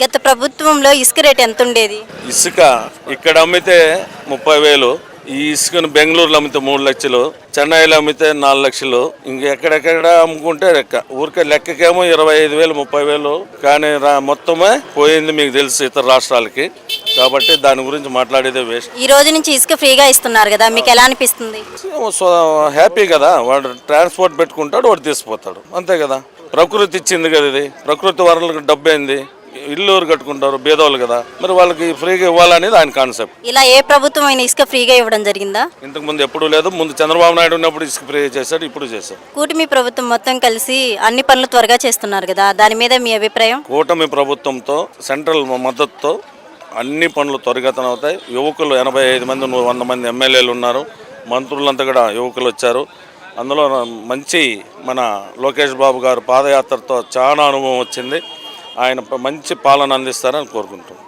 గత ప్రభుత్వంలో ఇసుక రేట్ ఎంత ఉండేది ఇసుక ఇక్కడ అమ్మితే ముప్పై వేలు ఈ ఇసుకను బెంగళూరులో అమ్మితే మూడు లక్షలు చెన్నైలో అమ్మితే నాలుగు లక్షలు ఇంక ఎక్కడెక్కడ అమ్ముకుంటే లెక్క. ఊరికే లెక్కకేమో ఇరవై ఐదు వేలు ముప్పై వేలు కానీ రా- మొత్తమే పోయింది మీకు తెలుసు ఇతర రాష్ట్రాలకి. కాబట్టి దాని గురించి మాట్లాడేదే వేస్ట్. ఈ రోజు నుంచి ఇసుక ఫ్రీగా ఇస్తున్నారు కదా మీకు ఎలా అనిపిస్తుంది? హ్యాపీ కదా వాడు ట్రాన్స్పోర్ట్ పెట్టుకుంటాడు వాడు తీసుకుపోతాడు అంతే కదా. ప్రకృతి ఇచ్చింది కదా ఇది ప్రకృతి వరలకు డబ్బు అయింది ఇల్లు ఎవరు కట్టుకుంటారు? బీదవాళ్ళు కదా. మరి వాళ్ళకి ఫ్రీగా ఇవ్వాలనేది ఆయన కాన్సెప్ట్ ఇలా ఏ ప్రభుత్వం అయినా ఇసుక ఫ్రీగా ఇవ్వడం జరిగిందా? ఇంతకు ముందు ఎప్పుడూ లేదు. ముందు చంద్రబాబు నాయుడు ఉన్నప్పుడు ఇసుక ఫ్రీ చేశాడు ఇప్పుడు చేశాడు. కూటమి ప్రభుత్వం మొత్తం కలిసి అన్ని పనులు త్వరగా చేస్తున్నారు కదా. దాని మీద మీ అభిప్రాయం? కూటమి ప్రభుత్వంతో సెంట్రల్ మద్దతుతో అన్ని పనులు త్వరిగతన అవుతాయి. యువకులు ఎనభై ఐదు మంది వంద మంది ఎమ్మెల్యేలు ఉన్నారు. మంత్రులంతా కూడా యువకులు వచ్చారు. అందులో మంచి మన లోకేష్ బాబు గారు పాదయాత్రతో చాలా అనుభవం వచ్చింది. ఆయన మంచి పాలన అందిస్తారని కోరుకుంటున్నాం.